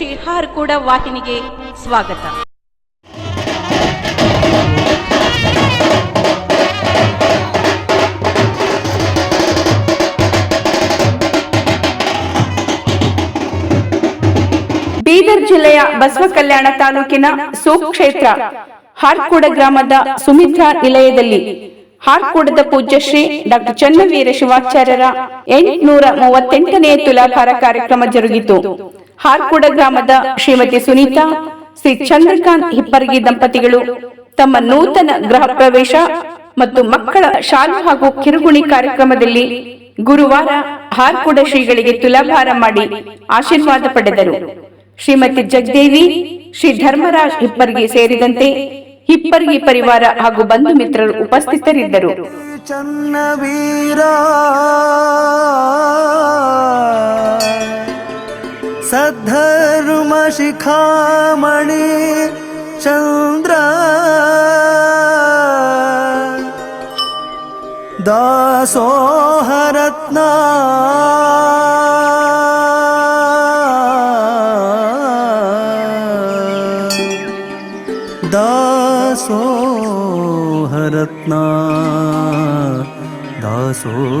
ಶ್ರೀ ಹಾರ್ಕೂಡ ವಾಹಿನಿಗೆ ಸ್ವಾಗತ. ಬೀದರ್ ಜಿಲ್ಲೆಯ ಬಸವ ಕಲ್ಯಾಣ ತಾಲೂಕಿನ ಸುಕ್ಷೇತ್ರ, ಹಾರ್ಕೋಡ ಗ್ರಾಮದ ಸುಮಿತ್ರಾ ನಿಲಯದಲ್ಲಿ ಹಾರ್ಕೋಡದ ಪೂಜ್ಯ ಶ್ರೀ ಡಾಕ್ಟರ್ ಚನ್ನವೀರ ಶಿವಾಚಾರ್ಯರ ಎಂಟುನೂರ ಮೂವತ್ತೆಂಟನೇ ತುಲಾಭಾರ ಕಾರ್ಯಕ್ರಮ ಜರುಗಿತು. ಹಾರ್ಕೂಡ ಗ್ರಾಮದ ಶ್ರೀಮತಿ ಸುನೀತಾ, ಶ್ರೀ ಚಂದ್ರಕಾಂತ್ ಹಿಪ್ಪರ್ಗಿ ದಂಪತಿಗಳು, ತಮ್ಮ ನೂತನ ಗೃಹ ಪ್ರವೇಶ ಮತ್ತು ಮಕ್ಕಳ ಶಾಲೆ ಹಾಗೂ ಕಿರುಗುಣಿ ಕಾರ್ಯಕ್ರಮದಲ್ಲಿ ಗುರುವಾರ ಹಾರ್ಕೂಡ ಶ್ರೀಗಳಿಗೆ ತುಲಾಭಾರ ಮಾಡಿ ಆಶೀರ್ವಾದ ಪಡೆದರು. ಶ್ರೀಮತಿ ಜಗದೇವಿ, ಶ್ರೀ ಧರ್ಮರಾಜ್ ಹಿಪ್ಪರ್ಗಿ ಸೇರಿದಂತೆ ಹಿಪ್ಪರ್ಗಿ ಪರಿವಾರ ಹಾಗೂ ಬಂಧು ಮಿತ್ರರು ಉಪಸ್ಥಿತರಿದ್ದರು. सद्धर्मशिखामणि चन्द्र। दासोहरत्ना। दासोहरत्ना। दासोहरत्ना।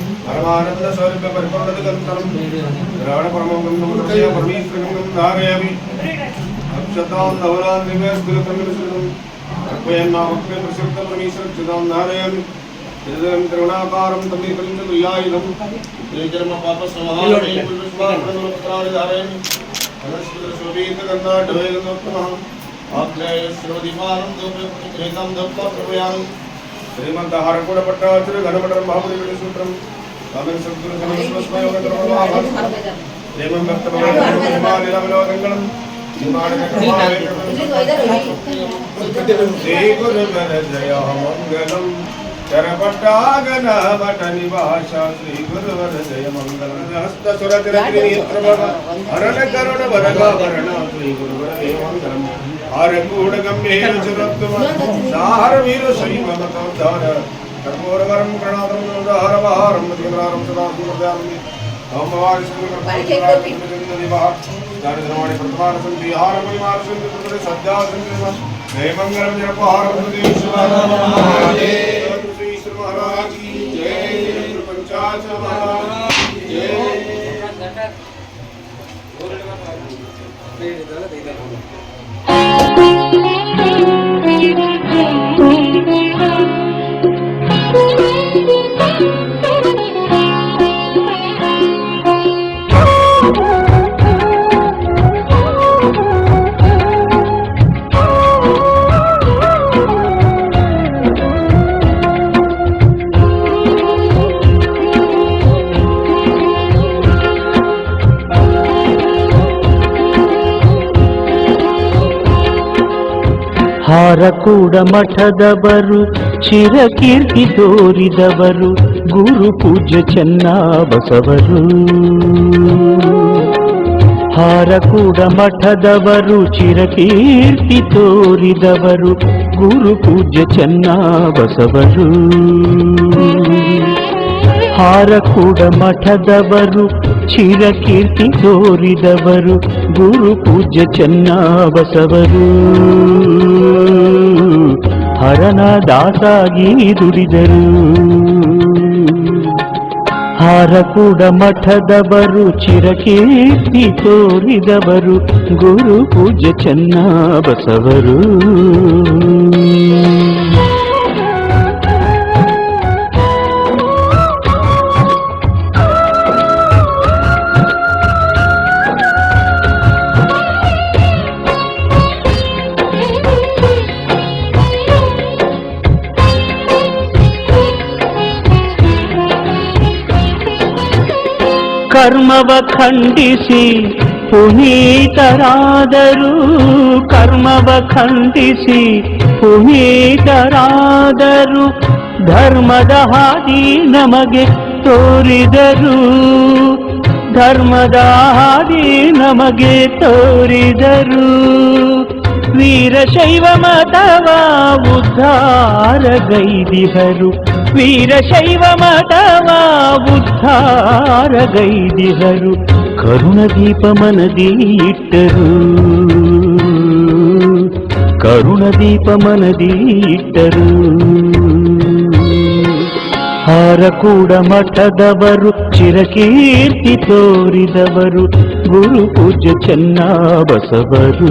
പരമാനന്ദ സ്വരൂപ പരിപൂർണതകർത്തനം ദ്രാവണ പരമംഗം നമുക്കറിയ പരമീശ്വരംഗം ധാരയാമി അക്ഷതാം നവരാൻ നിവേശ്വരകർമ്മനുസൃതം അർപ്പയെന്നാവക്യ പ്രസിദ്ധ പരമീശ്വരക്ഷിതാം ധാരയാമി ഇതരം കരുണാകാരം തമ്മിൽ തുല്യായുധം ജയകർമ്മ പാപസമഹാരണേ ശ്രീമന്ത ഹരക്കൂടപ്പെട്ട തിരുഘനമഠം ബാബുദേവിയുടെ സൂത്രം శ్రీగురువరజయమంగళం చరపట్టాగనవట నివాస శ్రీగురువరజయమంగళం ఆరగూడగమ్యేన చరత్వ సాహర వీరు శ్రీ మమతార కర్పూరవరం ప్రణాదం ఉదాహరవహారం మతిమరారం సదాత్మృతాన్ని దానిధర్మాన్ని ప్రతిమాన సంతి ఆహారమయమాన సంతి పుత్రుడి సద్యా సంతి నైమంగళం జనపహారం శ్రీ శ్రీ మహారాజ్ జయ పంచాచ మహారాజ్ జయ ಕೂಡ ಮಠದವರು ಚಿರಕೀರ್ತಿ ತೋರಿದವರು, ಗುರು ಪೂಜೆ ಚೆನ್ನ ಬಸವರು ಹಾರಕೂಡ ಮಠದವರು ಚಿರಕೀರ್ತಿ ತೋರಿದವರು, ಗುರು ಪೂಜೆ ಚೆನ್ನ ಬಸವರು ಹಾರಕೂಡ ಮಠದವರು ಚಿರಕೀರ್ತಿ ತೋರಿದವರು, ಗುರು ಪೂಜ್ಯ ಚೆನ್ನಬಸವರು. ಹರನ ದಾಸಾಗಿ ದುಡಿದರು. ಹಾರಕೂಡ ಮಠದವರು ಚಿರಕೀರ್ತಿ ತೋರಿದವರು, ಗುರು ಪೂಜ್ಯ ಚೆನ್ನ ಬಸವರು ಕರ್ಮವ ಖಂಡಿಸಿ ಪುನೀತರಾದರು. ಕರ್ಮವ ಖಂಡಿಸಿ ಪುನೀತರಾದರು. ಧರ್ಮದ ಹಾದಿ ನಮಗೆ ತೋರಿದರು. ಧರ್ಮದ ಹಾದಿ ನಮಗೆ ತೋರಿದರು. ವೀರಶೈವ ಮತವ ಉದ್ಧಾರಗೈದಿಹರು ವೀರಶೈವ ಮತವ ಉದ್ಧಾರಗೈದಿಹರು ಕರುಣದೀಪ ಮನದಿ ಇಟ್ಟರು ಕರುಣದೀಪ ಮನದಿ ಇಟ್ಟರು ಹಾರಕೂಡ ಮಠದವರು ಚಿರಕೀರ್ತಿ ತೋರಿದವರು ಗುರು ಪೂಜ್ಯ ಚೆನ್ನ ಬಸವರು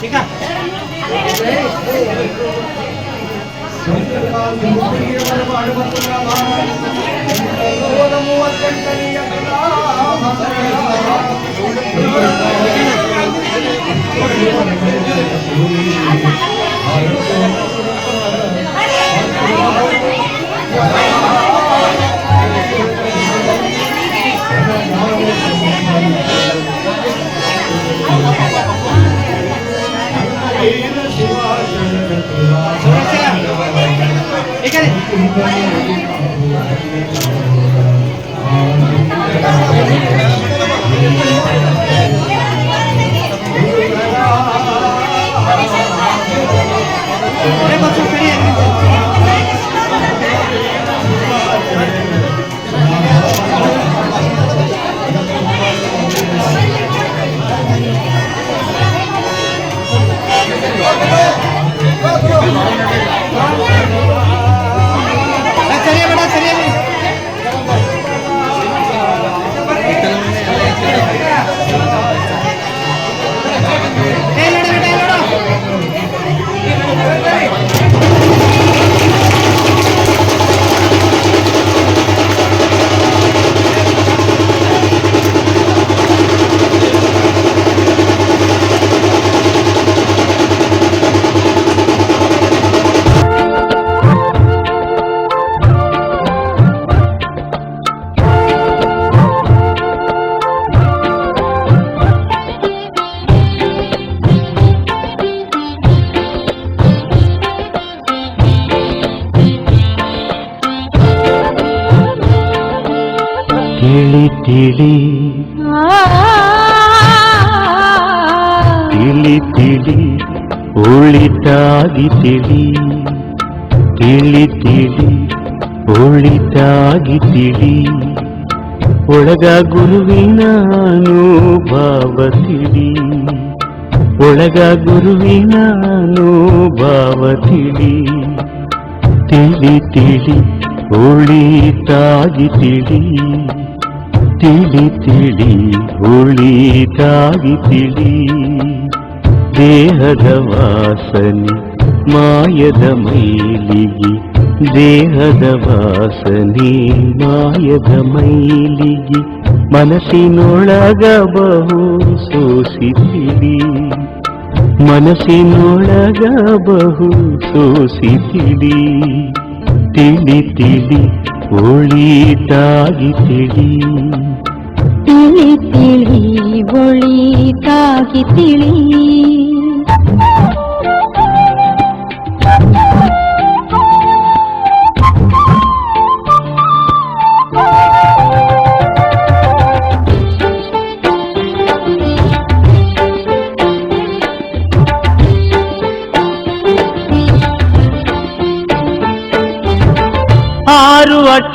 ठीक है Thank you. ತಿಳಿ ತಿಳಿ ತಿಳಿ ಉಳಿತಾಗಿ ತಿಳಿ ತಿಳಿ ತಿಳಿ ಉಳಿತಾಗಿ ತಿಳಿ ಒಳಗ ಗುರುವಿನ ಅನುಭವ ತಿಳಿ ಒಳಗ ಗುರುವಿನ ಅನುಭವ ತಿಳಿ ತಿಳಿ ತಿಳಿ ಉಳಿತಾಗಿ ತಿಳಿ ತಿಳಿ ತಿಳಿ ಉಳಿತಾಗಿ ತಿಳಿ ದೇಹದ ವಾಸನೆ ಮಾಯದ ಮೈಲಿಗೆ ದೇಹದ ವಾಸನೆ ಮಾಯದ ಮೈಲಿಗೆ ಮನಸ್ಸಿನೊಳಗ ಬಹು ಸೋಸಿತಿಳಿ ಮನಸ್ಸಿನೊಳಗ ಬಹು ಸೋಸಿತಿಳಿ ತಿಳಿ ತಿಳಿ ஒளி தாகி திளி திளி திளி ஒளி தாகி திளி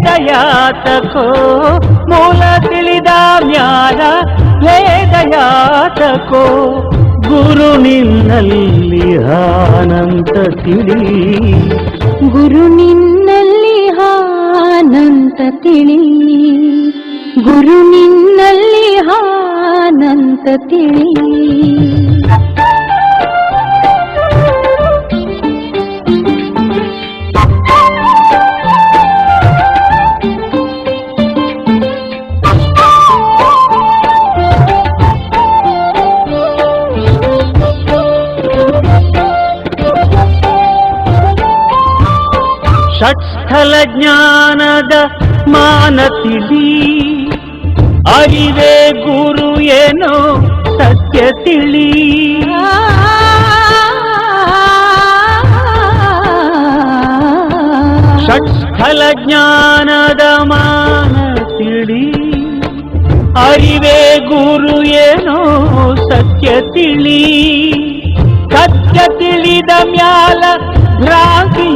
ಭೇದಯಾತಕೋ ಮೂಲ ತಿಳಿದ ಮ್ಯಾಲ ಭೇದಯಾತಕೋ ಗುರು ನಿನ್ನಲ್ಲಿ ಆನಂತ ತಿಳಿ. ಗುರು ನಿನ್ನಲ್ಲಿ ಆನಂತ ತಿಳಿ. ಗುರು ನಿನ್ನಲ್ಲಿ ಹಾನಂತ ತಿಳಿ. ಷಟ್ಸ್ಥಲ ಜ್ಞಾನದ ಮಾನ ತಿಳಿ ಅರಿವೇ ಗುರು ಏನೋ ಸತ್ಯ ತಿಳಿ. ಷಟ್ಸ್ಥಲ ಜ್ಞಾನದ ಮಾನ ತಿಳಿ ಅರಿವೇ ಗುರು ಏನೋ ಸತ್ಯ ತಿಳಿ. ಸತ್ಯ ತಿಳಿದ ಮ್ಯಾಲ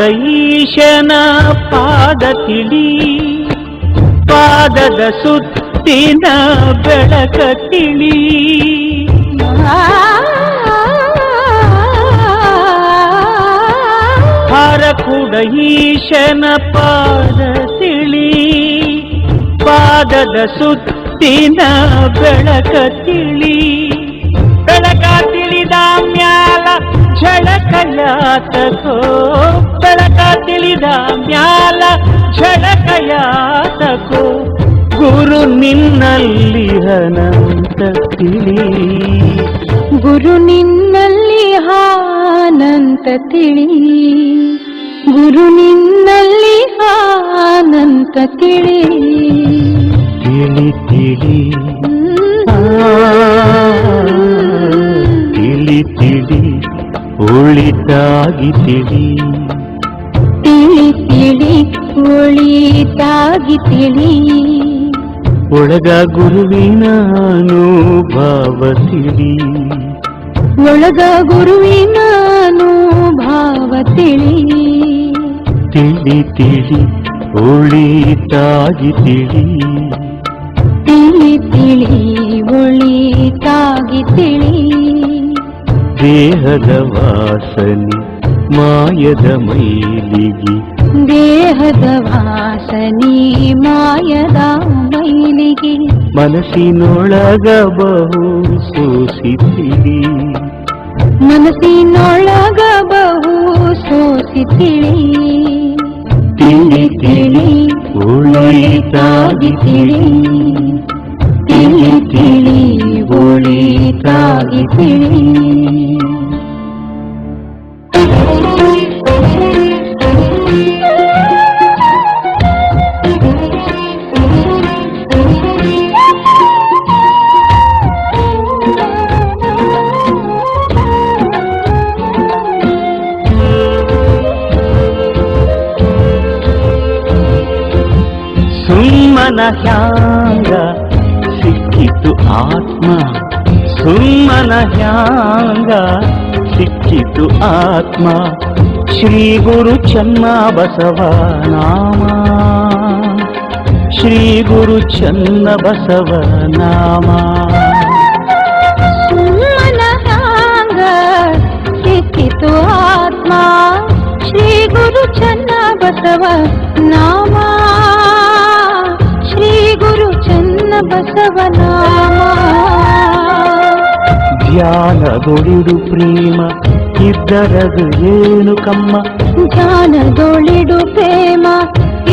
ಹಾರಕುಡ ಈಶನ ಪಾದ ತಿಳಿ, ಪಾದದ ಸುತ್ತಿನ ಬೆಳಕ ತಿಳಿ. ಹಾರಕುಡ ಈಶನ ಪಾದ ತಿಳಿ, ಪಾದದ ಸುತ್ತಿನ ಬೆಳಕ ತಿಳಿ. ಝಳಕಯಾತಕೋ ಬೆಳಕ ತಿಳಿದ ಮ್ಯಾಲ ಝಳಕಯಾತಕೋ ಗುರು ನಿನ್ನಲ್ಲಿ ಅನಂತ ತಿಳಿ. ಗುರು ನಿನ್ನಲ್ಲಿ ಹಾನಂತ ತಿಳಿ. ಗುರು ನಿನ್ನಲ್ಲಿ ಹಾನಂತ ತಿಳಿ. ತಿಳಿ ತಿಳಿ. ತಿಳಿ ತಿಳಿ. ಉಳಿತಾಗಿ ತಿಳಿ ತಿಳಿ ತಿಳಿ ಒಳಿತಾಗಿ ತಿಳಿ ಒಳಗ ಗುರುವಿನ ಭಾವ ತಿಳಿ ಒಳಗ ಗುರುವಿನ ಭಾವ ತಿಳಿ ತಿಳಿ ತಿಳಿ ಒಳಿತಾಗಿ ತಿಳಿ ತಿಳಿ ತಿಳಿ ಒಳಿತಾಗಿ ತಿಳಿ ದೇಹದ ವಾಸನೆ ಮಾಯದ ಮೈಲಿಗೆ ದೇಹದ ವಾಸನಿ ಮಾಯದ ಮೈಲಿಗೆ ಮನಸ್ಸಿನೊಳಗ ಬಹು ಸೂಸಿತಿಳಿ ಮನಸ್ಸಿನೊಳಗ ಬಹು ಸೋಸಿ ತಿಳಿ ತಿಳಿ ತಿಳಿ ಉಳಿತಾಗಿ ತಿಳಿ ತಿಳಿ ತಿಳಿ ಒಳಿತಾಗಿ ತಿಳಿ ಆತ್ಮ ಸುಮ್ಮನ ಹ್ಯಾಂಗ ಸಿಕ್ಕಿತು ಆತ್ಮ ಶ್ರೀ ಗುರು ಚನ್ನ ಬಸವ ನಾಮ ಶ್ರೀ ಗುರು ಚನ್ನ ಬಸವ ನಾಮ ಸುಮ್ಮನ ಹ್ಯಾಂಗ ಸಿಕ್ಕಿತು ಆತ್ಮ ಶ್ರೀ ಗುರು ಚನ್ನ ಬಸವ ನಾಮ ಚನ್ನ ಬಸವ ನಾಮ ಧ್ಯಾನದೊಳಿಡು ಪ್ರೇಮ ಇದ್ದರದು ಏನು ಕಮ್ಮ ಧ್ಯಾನದೊಳಿಡು ಪ್ರೇಮ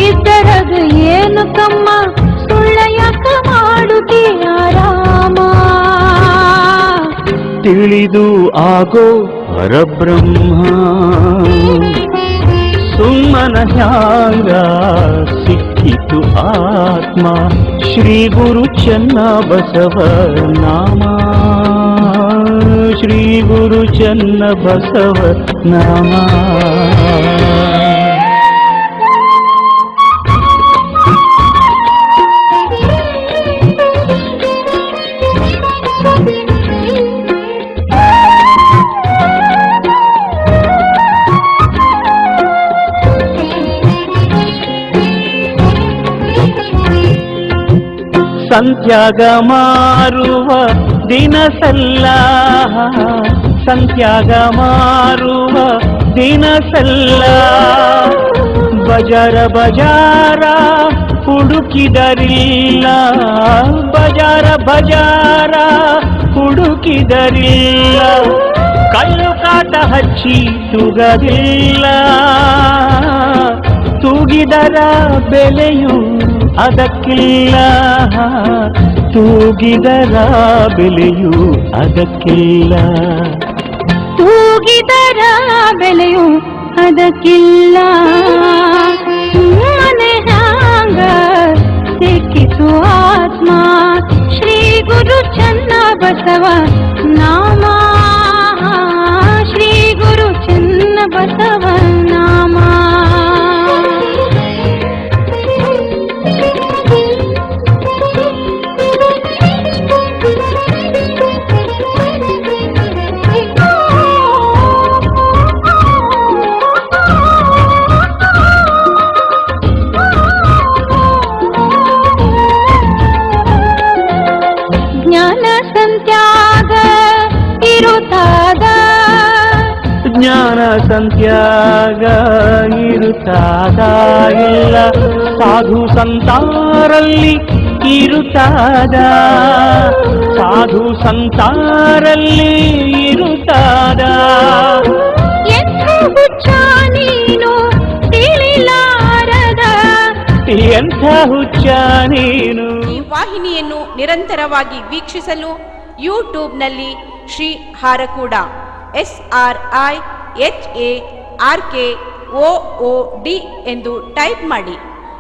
ಇದ್ದರದು ಏನು ಕಮ್ಮ ಸುಳ್ಳಯಕ ಮಾಡುತ್ತೀಯ ರಾಮ ತಿಳಿದು ಆಗೋ ಪರಬ್ರಹ್ಮ ಸುಮ್ಮನ ಹ್ಯಾಂಗ ಸಿಕ್ಕಿತು మహాత్మా శ్రీ గురు చెన్న బసవ నామా. శ్రీ గురు చెన్న బసవ నామా. ಸಂತ್ಯಾಗ ಮಾರುವ ದಿನಸಲ್ಲ. ಸಂತ್ಯಾಗ ಮಾರುವ ದಿನಸಲ್ಲ. ಬಜಾರ ಬಜಾರ ಹುಡುಕಿದರಿಲ್ಲ. ಬಜಾರ ಬಜಾರ ಹುಡುಕಿದರಿಲ್ಲ. ಕಲ್ಲು ಕಾಟ ಹಚ್ಚಿ ತುಗದಿಲ್ಲ ತೂಗಿದರ ಬೆಲೆಯು ಅದಕ್ಕಿಲ್ಲ ತೂಗಿದರ ಬೆಲೆಯು ಅದಕ್ಕಿಲ್ಲ. ತೂಗಿದರ ಬೆಲೆಯು ಅದಕ್ಕಿಲ್ಲ. ಮನೆ ಹ್ಯಾಂಗ ಸಿಕ್ಕಿತು ಆತ್ಮ? ಶ್ರೀ ಗುರು ಚನ್ನ ಬಸವ ನಾಮ ಸಾಧು ಸಂತಾರಲ್ಲಿ ಇರುತ್ತಾದ. ಸಾಧು ಸಂತಾರಲ್ಲಿ ಇರುತ್ತಾದ. ಎಂಥ ಹುಚ್ಚ ನೀನು ಈ ವಾಹಿನಿಯನ್ನು ನಿರಂತರವಾಗಿ ವೀಕ್ಷಿಸಲು ಯೂಟ್ಯೂಬ್ನಲ್ಲಿ Shri Harakuda S R I H A R K O O D ಎಂದು ಟೈಪ್ ಮಾಡಿ.